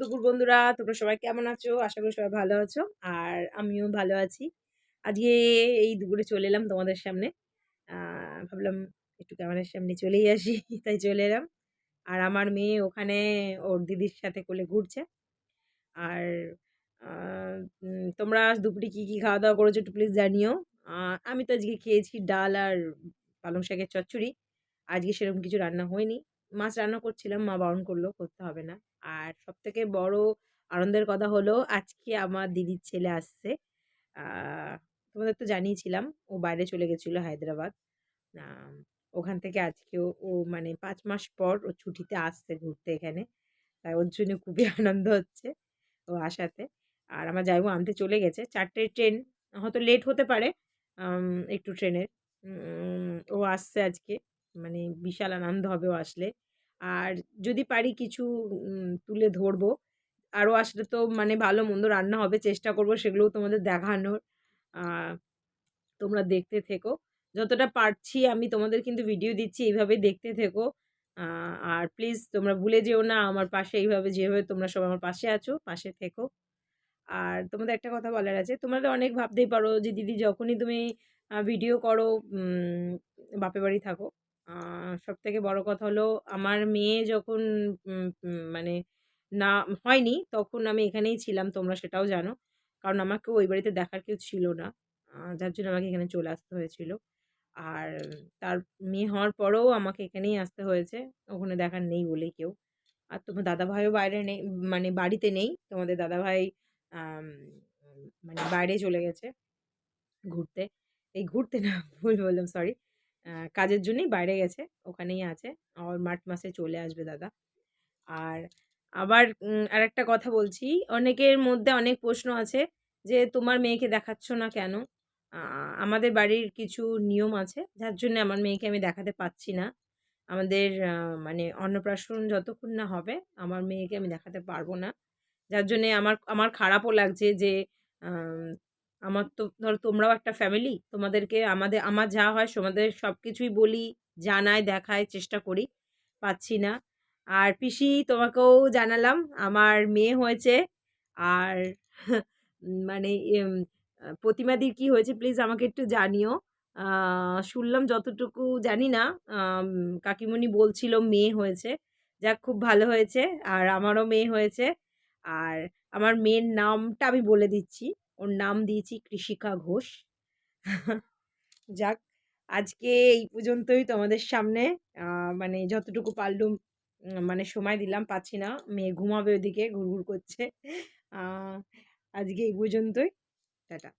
দুপুর বন্ধুরা, তোমরা সবাই কেমন আছো? আশা করি সবাই ভালো আছো, আর আমিও ভালো আছি। আজকে এই দুপুরে চলে এলাম তোমাদের সামনে। ভাবলাম একটু ক্যামেরার সামনে চলেই আসি, তাই চলে এলাম। আর আমার মেয়ে ওখানে ওর দিদির সাথে কোলে ঘুরছে। আর তোমরা দুপুরে কী কী খাওয়া দাওয়া করেছ একটু প্লিজ জানিও। আমি তো আজকে খেয়েছি ডাল আর পালং শাকের চচ্চড়ি। আজকে সেরকম কিছু রান্না হয়নি। মাছ রান্না করছিলাম, মা বারণ করল, করতে হবে না। আর সব থেকে বড় আনন্দের কথা হলো, আজকে আমার দিদির ছেলে আসছে। তোমাদের তো জানিয়েছিলাম, ও বাইরে চলে গেছিল হায়দ্রাবাদ। ওখান থেকে আজকে ও মানে পাঁচ মাস পর ও ছুটিতে আসছে ঘুরতে এখানে। তাই ওর জন্য খুবই আনন্দ হচ্ছে ও আসাতে। আর আমার জামাইবাবু আনতে চলে গেছে। চারটে ট্রেন, হয়তো লেট হতে পারে একটু ট্রেনের। ও আসছে আজকে। মানে বিশাল আনন্দ হবে ও আসলে। আর যদি পারি কিছু তুলে ধরবো। আরও আসলে তো মানে ভালো মন্দ রান্না হবে, চেষ্টা করব সেগুলোও তোমাদের দেখানোর। তোমরা দেখতে থেকো। যতটা পারছি আমি তোমাদের কিন্তু ভিডিও দিচ্ছি, এইভাবেই দেখতে থেকো। আর প্লিজ তোমরা ভুলে যেও না, আমার পাশে এইভাবে যেভাবে তোমরা সব আমার পাশে আছো, পাশে থেকো। আর তোমাদের একটা কথা বলার আছে, তোমরা তো অনেক ভাবতেই পারো যে, দিদি যখনই তুমি ভিডিও করো বাপে বাড়ি থাকো। সব থেকে বড় কথা হলো আমার মেয়ে যখন মানে না হয়নি তখন আমি এখানেই ছিলাম, তোমরা সেটাও জানো। কারণ আমাকে ওই বাড়িতে দেখার কেউ ছিল না। যার জন্য আমাকে এখানে চলে আসতে হয়েছিল। আর তার মেয়ে হওয়ার পরেও আমাকে এখানেই আসতে হয়েছে। ওখানে দেখার নেই বলেই কেউ। আর তোমার দাদাভাইও বাইরে নেই মানে বাড়িতে নেই। তোমাদের দাদাভাই মানে বাইরে চলে গেছে ঘুরতে। এই ঘুরতে না, ভুল বললাম সরি কাজের জন্যই বাইরে গেছে, ওখানেই আছে। আর মার্চ মাসে চলে আসবে দাদা। আর আবার আর একটা কথা বলছি, অনেকের মধ্যে অনেক প্রশ্ন আছে যে, তোমার মেয়েকে দেখাচ্ছ না কেন? আমাদের বাড়ির কিছু নিয়ম আছে, যার জন্য আমার মেয়েকে আমি দেখাতে পাচ্ছি না। আমাদের মানে অন্নপ্রাশন যতক্ষণ না হবে, আমার মেয়েকে আমি দেখাতে পারব না। যার জন্যে আমার আমার খারাপও লাগছে যে আমার তো ধরো তোমরাও একটা ফ্যামিলি তোমাদেরকে আমাদের, আমার যা হয় তোমাদের সব কিছুই বলি, জানাই দেখায় চেষ্টা করি, পাচ্ছি না। আর পিসি, তোমাকেও জানালাম, আমার মেয়ে হয়েছে, আর মানে প্রতিমাদির কি হয়েছে প্লিজ আমাকে একটু জানিও। শুনলাম যতটুকু জানি না কাকিমণি বলছিল মেয়ে হয়েছে, যাক খুব ভালো হয়েছে, আর আমারও মেয়ে হয়েছে, আর আমার মেয়ের নামটা আমি বলে দিচ্ছি। ওর নাম দিয়েছি কৃষিকা ঘোষ। যাক, আজকে এই পর্যন্তই তোমাদের সামনে। মানে যতটুকু পারলুম মানে সময় দিলাম, পাচ্ছি না। মেয়ে ঘুমাবে ওদিকে, ঘুরঘুর করছে। আজকে এই পর্যন্তই। টাটা।